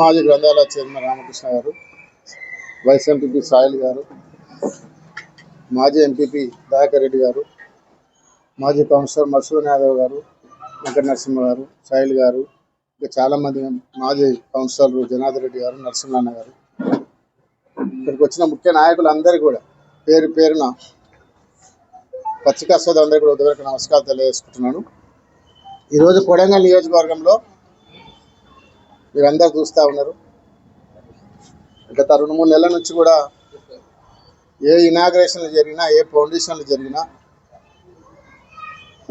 మాజీ గ్రంథాలయ చైర్మన్ రామకృష్ణ గారు వైస్ ఎంపీపీ సాయిల్ గారు మాజీ ఎంపీపీ దయాకర్ రెడ్డి గారు మాజీ కౌన్సిలర్ మసూన్ యాదవ్ గారు వెంకట నరసింహ గారు సాయిల్ గారు ఇంకా చాలామంది మాజీ కౌన్సిలర్ జనార్దన్ రెడ్డి గారు నరసింహన్న గారు. ఇక్కడికి వచ్చిన ముఖ్య నాయకులు కూడా పేరు పేరున పత్రికా సోదరు అందరికీ కూడా ఉదయకు నమస్కారాలు తెలియజేసుకుంటున్నాను. ఈరోజు కొడంగల్ నియోజకవర్గంలో మీరందరూ చూస్తూ ఉన్నారు. గత రెండు మూడు నెలల నుంచి కూడా ఏ ఇనాగ్రేషన్లు జరిగినా ఏ ఫౌండేషన్లు జరిగినా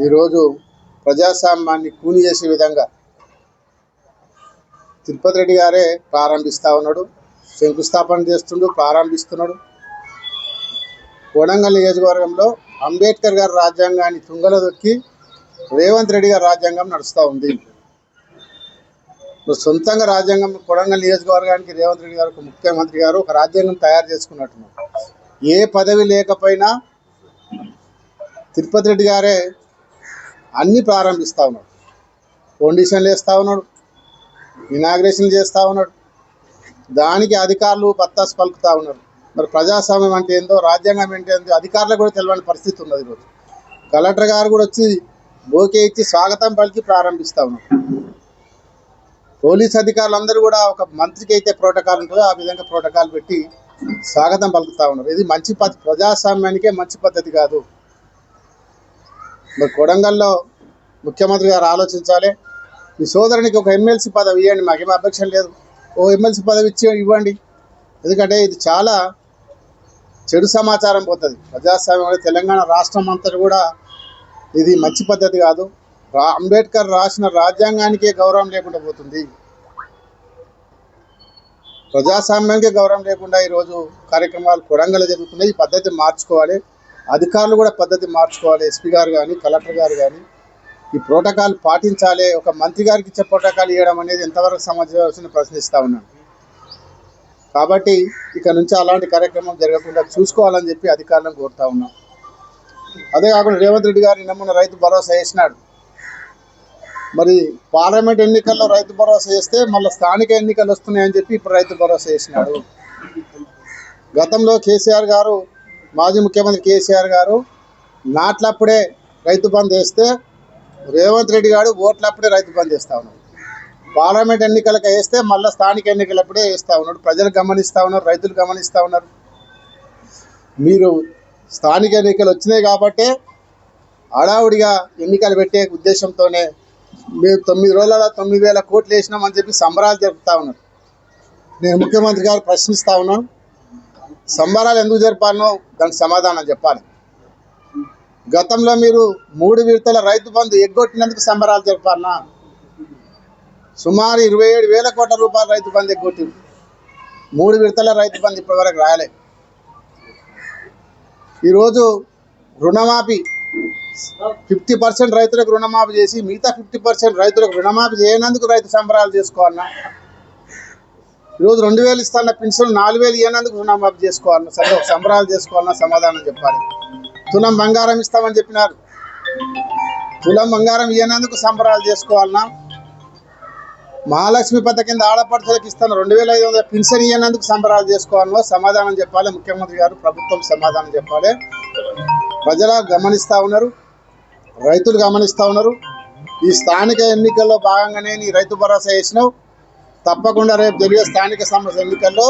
ఈరోజు ప్రజాస్వామ్యాన్ని కూని చేసే విధంగా తిరుపతి రెడ్డి గారే ప్రారంభిస్తూ ఉన్నాడు శంకుస్థాపన చేస్తుండు ప్రారంభిస్తున్నాడు. కొడంగల్ నియోజకవర్గంలో అంబేద్కర్ గారి రాజ్యాంగాన్ని తుంగలో దొక్కి రేవంత్ రెడ్డి గారి రాజ్యాంగం నడుస్తూ ఉంది. సొంతంగా రాజ్యాంగం కొడంగల్ నియోజకవర్గానికి రేవంత్ రెడ్డి గారు ఒక ముఖ్యమంత్రి గారు ఒక రాజ్యాంగం తయారు చేసుకున్నట్టున్నారు. ఏ పదవి లేకపోయినా తిరుపతి రెడ్డి గారే అన్నీ ప్రారంభిస్తూ ఉన్నాడు. ఫౌండేషన్లు వేస్తూ ఉన్నాడు. ఇనాగ్రేషన్ చేస్తూ ఉన్నాడు. దానికి అధికారులు పత్తాసు పలుకుతూ ఉన్నారు. మరి ప్రజాస్వామ్యం అంటే ఏందో రాజ్యాంగం అంటే ఏందో అధికారులకు కూడా తెలియని పరిస్థితి ఉన్నది ఈరోజు. కలెక్టర్ గారు కూడా వచ్చి బోకే ఇచ్చి స్వాగతం పలికి ప్రారంభిస్తూ ఉన్నారు. పోలీస్ అధికారులందరూ కూడా ఒక మంత్రికి అయితే ప్రోటోకాల్ ఉంటుందో ఆ విధంగా ప్రోటోకాల్ పెట్టి స్వాగతం పలుకుతా ఉన్నారు. ఇది మంచి పద్ధతి ప్రజాస్వామ్యానికే మంచి పద్ధతి కాదు. మరి కొడంగల్లో ముఖ్యమంత్రి గారు ఆలోచించాలి. మీ సోదరునికి ఒక ఎమ్మెల్సీ పదవి ఇవ్వండి మాకేం అభ్యక్షం లేదు. ఓ ఎమ్మెల్సీ పదవి ఇచ్చి ఇవ్వండి. ఎందుకంటే ఇది చాలా చెడు సమాచారం పోతుంది. ప్రజాస్వామ్యం తెలంగాణ రాష్ట్రం అంతా కూడా ఇది మంచి పద్ధతి కాదు. అంబేద్కర్ రాసిన రాజ్యాంగానికే గౌరవం లేకుండా పోతుంది. ప్రజాస్వామ్యానికే గౌరవం లేకుండా ఈరోజు కార్యక్రమాలు కొడంగల్ జరుగుతున్నాయి. ఈ పద్ధతి మార్చుకోవాలి. అధికారులు కూడా పద్ధతి మార్చుకోవాలి. ఎస్పీ గారు కానీ కలెక్టర్ గారు కానీ. ఈ ప్రోటోకాల్ పాటించాలి. ఒక మంత్రి గారికి ఇచ్చే ప్రోటోకాల్ ఇవ్వడం అనేది ఎంతవరకు సమాజం ప్రశ్నిస్తూ ఉన్నాను. కాబట్టి ఇక నుంచి అలాంటి కార్యక్రమం జరగకుండా చూసుకోవాలని చెప్పి అధికారులను కోరుతా ఉన్నాం. అదే కాకుండా రేవంత్ రెడ్డి గారు నిన్న రైతు భరోసా వేసినాడు. మరి పార్లమెంట్ ఎన్నికల్లో రైతు భరోసా చేస్తే మళ్ళీ స్థానిక ఎన్నికలు వస్తున్నాయని చెప్పి ఇప్పుడు రైతు భరోసా చేసినాడు. గతంలో కేసీఆర్ గారు మాజీ ముఖ్యమంత్రి కేసీఆర్ గారు నాట్లప్పుడే రైతు బంద్ వేస్తే రేవంత్ రెడ్డి గారు ఓట్లప్పుడే రైతు బంద్ చేస్తా ఉన్నాడు. పార్లమెంట్ ఎన్నికలకు వేస్తే మళ్ళీ స్థానిక ఎన్నికలప్పుడే వేస్తూ ఉన్నాడు. ప్రజలు గమనిస్తూ ఉన్నారు రైతులు గమనిస్తూ ఉన్నారు. మీరు స్థానిక ఎన్నికలు వచ్చినాయి కాబట్టే హడావుడిగా ఎన్నికలు పెట్టే ఉద్దేశంతోనే మేము తొమ్మిది రోజుల తొమ్మిది వేల కోట్లు వేసినామని చెప్పి సంబరాలు జరుపుతా ఉన్నారు. నేను ముఖ్యమంత్రి గారు ప్రశ్నిస్తా ఉన్నాను. సంబరాలు ఎందుకు జరపాలనో దానికి సమాధానం చెప్పాలి. గతంలో మీరు మూడు విడతల రైతు బంధు ఎగ్గొట్టినందుకు సంబరాలు జరపాలనా? సుమారు ఇరవై ఏడు వేల కోట్ల రూపాయల రైతు బంధు ఎగ్గొట్టింది మూడు విడతల రైతు బంధు ఇప్పటివరకు రాయలే. ఈరోజు రుణమాఫీ ఫిఫ్టీ పర్సెంట్ రైతులకు రుణమాఫీ చేసి మిగతా ఫిఫ్టీ పర్సెంట్ రైతులకు రుణమాఫీ చేయనందుకు రైతు సంబరాలు చేసుకోవాలన్నా. ఈరోజు రెండు వేలు ఇస్తాన్న పెన్షన్ నాలుగు వేలు ఇవ్వనందుకు రుణమాఫీ చేసుకోవాలన్నా సరే సంబరాలు చేసుకోవాలన్నా సమాధానం చెప్పాలి. తులం బంగారం ఇస్తామని చెప్పినారు. తులం బంగారం ఇవ్వనందుకు సంబరాలు చేసుకోవాలన్నా. మహాలక్ష్మి పథకం కింద ఆడపడుచులకు ఇస్తాను రెండు వేల ఐదు వందల పెన్షన్ ఇవ్వనందుకు సంబరాలు చేసుకోవాలన్నా సమాధానం చెప్పాలి. ముఖ్యమంత్రి గారు ప్రభుత్వం సమాధానం చెప్పాలి. ప్రజలు గమనిస్తూ ఉన్నారు. రైతులు గమనిస్తూ ఉన్నారు. ఈ స్థానిక ఎన్నికల్లో భాగంగానే నీ రైతు భరోసా వేసినావు తప్పకుండా రేపు జరిగే స్థానిక సంస్థ ఎన్నికల్లో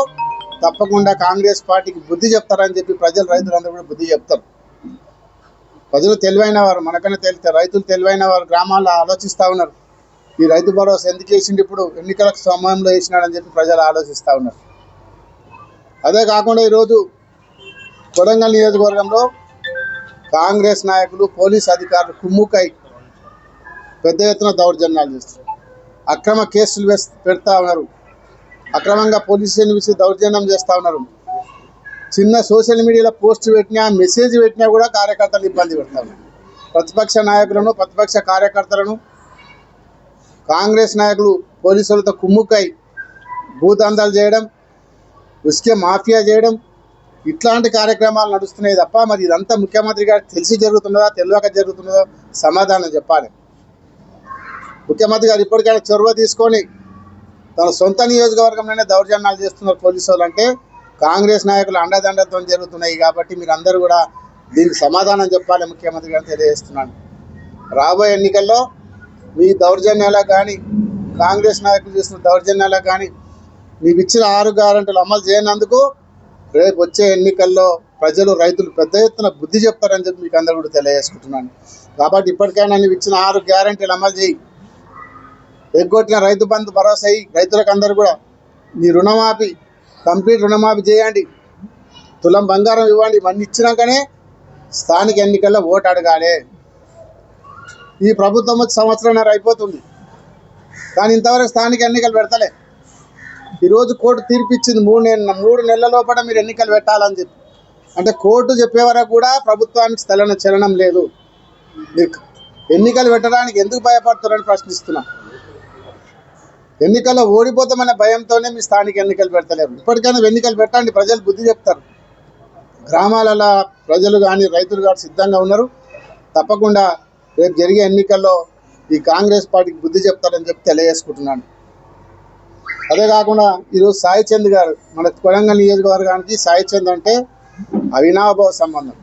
తప్పకుండా కాంగ్రెస్ పార్టీకి బుద్ధి చెప్తారని చెప్పి ప్రజలు రైతులందరూ కూడా బుద్ధి చెప్తారు. ప్రజలు తెలివైన వారు మనకన్నా తెలితే రైతులు తెలివైన వారు గ్రామాల్లో ఆలోచిస్తూ ఉన్నారు. ఈ రైతు భరోసా ఎందుకు వేసిండు ఇప్పుడు? ఎన్నికల సమయంలో వేసినాడని చెప్పి ప్రజలు ఆలోచిస్తూ ఉన్నారు. అదే కాకుండా ఈరోజు కొడంగల్ నియోజకవర్గంలో కాంగ్రెస్ నాయకులు పోలీస్ అధికారులు కుమ్ముకై పెద్ద ఎత్తున దౌర్జన్యాలు చేస్తారు అక్రమ కేసులు పెడతా ఉన్నారు. అక్రమంగా పోలీస్ విసి దౌర్జన్యం చేస్తూ ఉన్నారు. చిన్న సోషల్ మీడియాలో పోస్ట్ పెట్టినా మెసేజ్ పెట్టినా కూడా కార్యకర్తలు ఇబ్బంది పెడతా ఉన్నారు. ప్రతిపక్ష నాయకులను ప్రతిపక్ష కార్యకర్తలను కాంగ్రెస్ నాయకులు పోలీసులతో కుమ్ముక్కై భూదందాలు చేయడం ఉసుకే మాఫియా చేయడం ఇట్లాంటి కార్యక్రమాలు నడుస్తున్నాయి తప్ప మరి ఇదంతా ముఖ్యమంత్రి గారు తెలిసి జరుగుతున్నదా తెలియక జరుగుతున్నదో? సమాధానం చెప్పాలి. ముఖ్యమంత్రి గారు ఇప్పటికైనా చొరవ తీసుకొని తన సొంత నియోజకవర్గంలోనే దౌర్జన్యాలు చేస్తున్నారు పోలీసు వాళ్ళంటే కాంగ్రెస్ నాయకులు అండదండతో జరుగుతున్నాయి కాబట్టి మీరు అందరూ కూడా దీనికి సమాధానం చెప్పాలి ముఖ్యమంత్రి గారిని తెలియజేస్తున్నాను. రాబోయే ఎన్నికల్లో మీ దౌర్జన్యాలకు కానీ కాంగ్రెస్ నాయకులు చేసిన దౌర్జన్యాలకు కానీ మీకు ఇచ్చిన ఆరు గ్యారంటీలు అమలు చేయనందుకు రేపు వచ్చే ఎన్నికల్లో ప్రజలు రైతులు పెద్ద ఎత్తున బుద్ధి చెప్తారని చెప్పి మీకు అందరూ కూడా తెలియజేసుకుంటున్నాను. కాబట్టి ఇప్పటికైనా నువ్వు ఇచ్చిన ఆరు గ్యారంటీలు అమలు చేయి. ఎగ్గొట్టిన రైతు బంధు భరోసా అయ్యి రైతులకు అందరూ కూడా మీ రుణమాఫీ కంప్లీట్ రుణమాఫీ చేయండి. తులం బంగారం ఇవ్వండి. ఇవన్నీ ఇచ్చినాకనే స్థానిక ఎన్నికల్లో ఓటు అడగాలి. ఈ ప్రభుత్వం వచ్చి సంవత్సరం అయిపోతుంది. కానీ ఇంతవరకు స్థానిక ఎన్నికలు పెడతలే. ఈరోజు కోర్టు తీర్పు ఇచ్చింది మూడు నెలల మూడు నెలల లోపల మీరు ఎన్నికలు పెట్టాలని చెప్పి. అంటే కోర్టు చెప్పే వరకు కూడా ప్రభుత్వానికి స్థలన చలనం లేదు. మీరు ఎన్నికలు పెట్టడానికి ఎందుకు భయపడుతున్నారని ప్రశ్నిస్తున్నా. ఎన్నికల్లో ఓడిపోతామనే భయంతోనే మీ స్థానిక ఎన్నికలు పెడతలేరు. ఇప్పటికైనా ఎన్నికలు పెట్టండి ప్రజలు బుద్ధి చెప్తారు. గ్రామాలలో ప్రజలు కానీ రైతులు కానీ సిద్ధంగా ఉన్నారు. తప్పకుండా రేపు జరిగే ఎన్నికల్లో ఈ కాంగ్రెస్ పార్టీకి బుద్ధి చెప్తారని చెప్పి తెలియజేసుకుంటున్నాను. అదే కాకుండా ఈరోజు సాయి చంద్ గారు మన కొడంగల్ నియోజకవర్గానికి సాయి చంద్ అంటే అవినాభావ సంబంధం.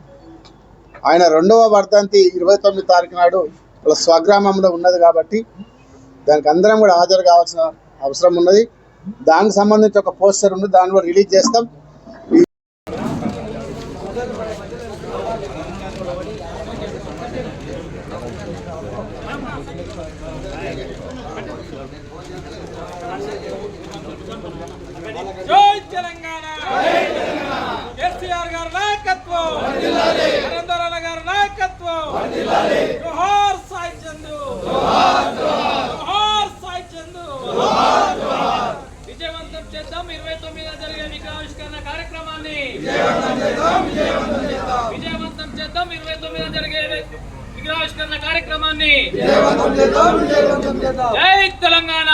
ఆయన రెండవ వర్ధంతి ఇరవై తొమ్మిది తారీఖు నాడు వాళ్ళ స్వగ్రామంలో ఉన్నది కాబట్టి దానికి అందరం కూడా హాజరు కావాల్సిన అవసరం ఉన్నది. దానికి సంబంధించి ఒక పోస్టర్ ఉంది దాన్ని కూడా రిలీజ్ చేస్తాం జై తెలంగాణ కేసీఆర్ గారి నాయకత్వం నరేందర్ అన్న గారి నాయకత్వం జోహార్ సాయి చందు జోహార్ సాయి చందు విజయవంతం ఇరవై తొమ్మిదిన జరిగే విగ్రహావిష్కరణ కార్యక్రమాన్ని విజయవంతం చేద్దాం. ఇరవై తొమ్మిదిన జరిగే విగ్రహావిష్కరణ కార్యక్రమాన్ని జై తెలంగాణ!